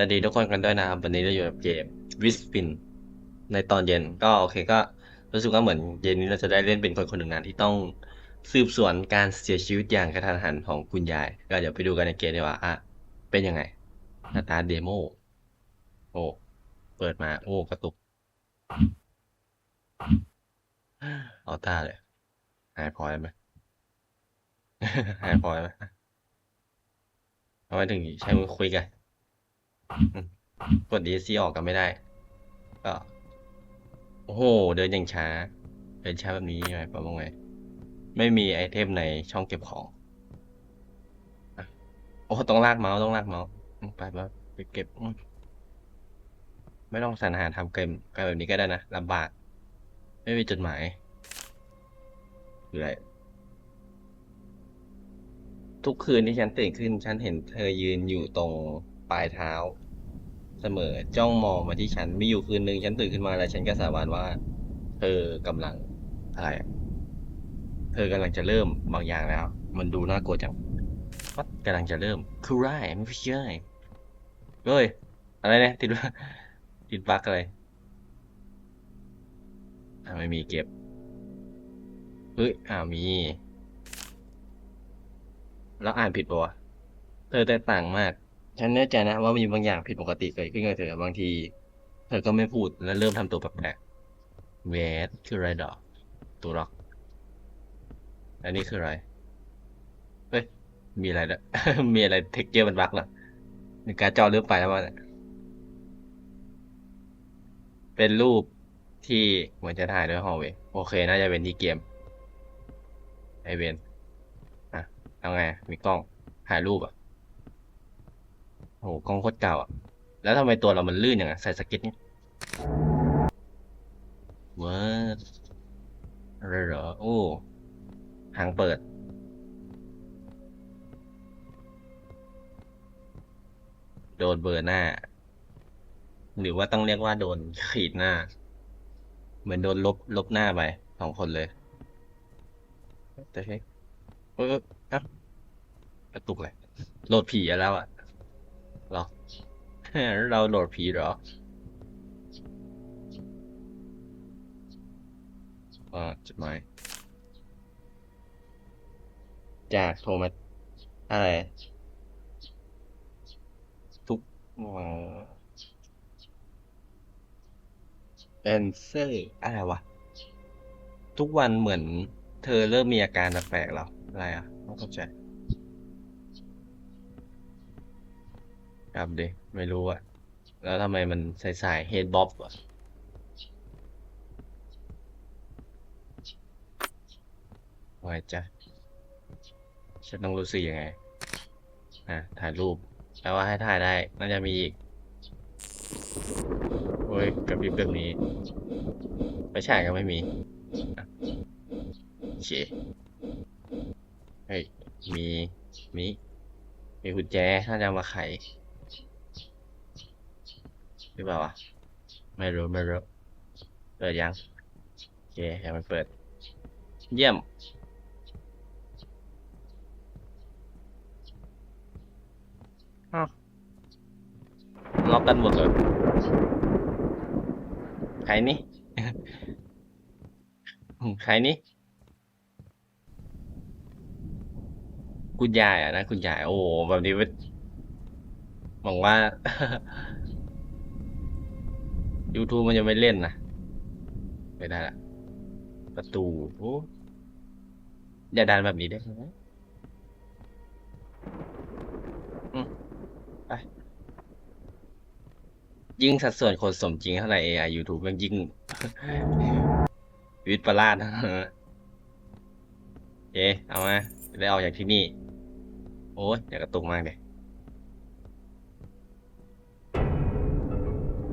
สวัสดีทุกคนกันด้วยนะครับ วันนี้เราอยู่กับเกมวิสปิน ในตอนเย็นก็โอเคก็รู้สึกว่าเหมือนเย็นนี้เราจะได้เล่นเป็นคนคนหนึ่งนะที่ต้องสืบสวนการเสียชีวิตอย่างกระทันหันของคุณยาย ก็เดี๋ยวไปดูกันในเกมดีกว่าอะเป็นยังไงหน้าตาเดโมโอ้เปิดมาโอ้กระตุก เอาตาเลย หายพอยไหมหายพอยไหมเอาไว้ถึงใช้มือคุยกัน กด DSC ออกกันไม่ได้ ก็โอ้โห เดินอย่างช้า เดินช้าแบบนี้หมายความว่าไง ไม่มีไอเทมในช่องเก็บของอโอ้ต้องลากเมาส์ต้องลากเมาส์ไปไปไปเก็บ ไม่ต้องสรรหาทำเกมกันแบบนี้ก็ได้นะลำบาก ไม่มีจดหมายหรืออะไรทุกคืนที่ฉันตื่นขึ้น ฉันเห็นเธอยืนอยู่ตรงปลายเท้า เสมอจ้องมองมาที่ฉัน มีอยู่คืนหนึ่งฉันตื่นขึ้นมาแล้วฉันก็สาบานว่า เธอกำลังอะไรอะเธอกำลังจะเริ่มบางอย่างแล้ว มันดูน่ากลัวจังว่ากำลังจะเริ่มคือไรไม่ใช่เฮ้ยอะไรเนี่ยติดว่าติดบั๊กอะไรอ่าไม่มีเก็บเฮ้ยอ่ามี แล้วอ่านผิดปะวะเธอแตกต่างมาก ฉันแน่ใจนะว่ามีบางอย่างผิดปกติเกิดขึ้นกับเธอบางที เธอก็ไม่พูดและเริ่มทำตัวแปลกๆเวทคืออะไรดอก ตัวล็อก อันนี้คืออะไร เฮ้ย มีอะไรด้วยมีอะไรเท็กเจอร์มันบักเหรอในการจอเริ่มไปแล้วมันยเป็นรูปที่เหมือนจะถ่ายด้วยฮอลเวย์โอเค น่าจะเป็นที่เกม ไอเวนอะเอาไง มีกล้องถ่ายรูปอะ โหกล้องโคตรเก่าอะ แล้วทำไมตัวเรามันลื่นอย่างนั้นใส่สเก็ตเนี่ยเวิร์ดอะไรเหรอ โอ้ทางเปิด โดนเบอร์หน้า หรือว่าต้องเรียกว่าโดนขีดหน้า เหมือนโดนลบลบหน้าไปสองคนเลยแต่เฮ้ยเอออ้ากระตุกเลยโหลดผีอะแล้วอะ หรอ เราโหลดผีหรออ่าจดหมายจากโทรมาอะไร ทุกเอนเซอร์อะไรวะ ทุกวันเหมือนเธอเริ่มมีอาการแปลกๆแล้ว อะไรอะ ไม่เข้าใจ ครับด็ไม่รู้อะแล้วทำไมมันใส่สายเฮดบ๊อบอะวาไงจ๊ะฉันต้องรู้สึกยังไงอะถ่ายรูปแปลว่าให้ถ่ายได้ น่าจะมีอีกโอ้ยกระพริบแบบนี้ไปฉายก็ไม่มีอะโอเคเฮ้ยมีมีมีกุญแจถ้าจะมาไข รือเปล่าวะไม่รู้ไม่รู้เปิดยังโอเคยังไม่เปิด เยี่ยมอ้าวล็อกกันหมดเลยใครนี่ ใครนี่ คุณยายอะนะ คุณยาย โอ้โหแบบนี้มันหวังว่า YouTube มันจะไม่เล่นนะไม่ได้ละประตูโอ้อย่าดันแบบนี้ได้ไหมอืมไปยิ่งสัดส่วนคนสมจริงเท่าไหร่ AI YouTube มันยิ่ง วิทย์ประหลาดโอเคเอามาจะได้ออกจากที่นี่ โอ้ยอย่ากระตุกมากเลย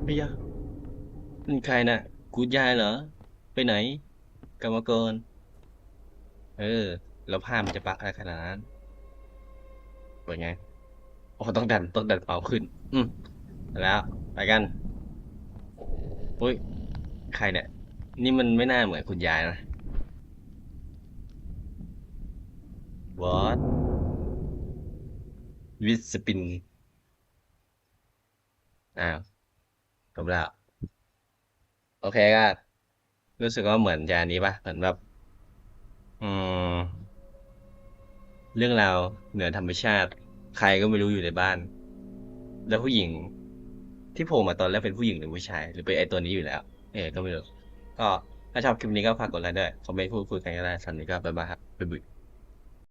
เฮ้ยนี่ ใครน่ะ กูยายเหรอ ไปไหน กรรมกร เออ แล้วภาพมันจะปักอะไรขนาดนั้นเป็นไงโอ้ต้องดัน ต้องดันเป่าขึ้น อืมแล้วไปกันอุ้ย ใครเนี่ย นี่มันไม่น่าเหมือนคุณยายนะ What with spin อ้าวจบแล้ว โอเคก็รู้สึกว่าเหมือนจะอันนี้ปะเหมือนแบบ อืม เรื่องราวเหนือธรรมชาติ ใครก็ไม่รู้อยู่ในบ้าน แล้วผู้หญิง ที่โผล่มาตอนแรกเป็นผู้หญิงหรือผู้ชาย หรือเป็นไอตัวนี้อยู่แล้ว เออก็ไม่รู้ก็ถ้าชอบคลิปนี้ก็ฝากกดไลค์ด้วยคอมเมนต์พูดคุยกันก็ได้สำหรับนนี้ก็บ๊ายบายครับบ๊ายบาย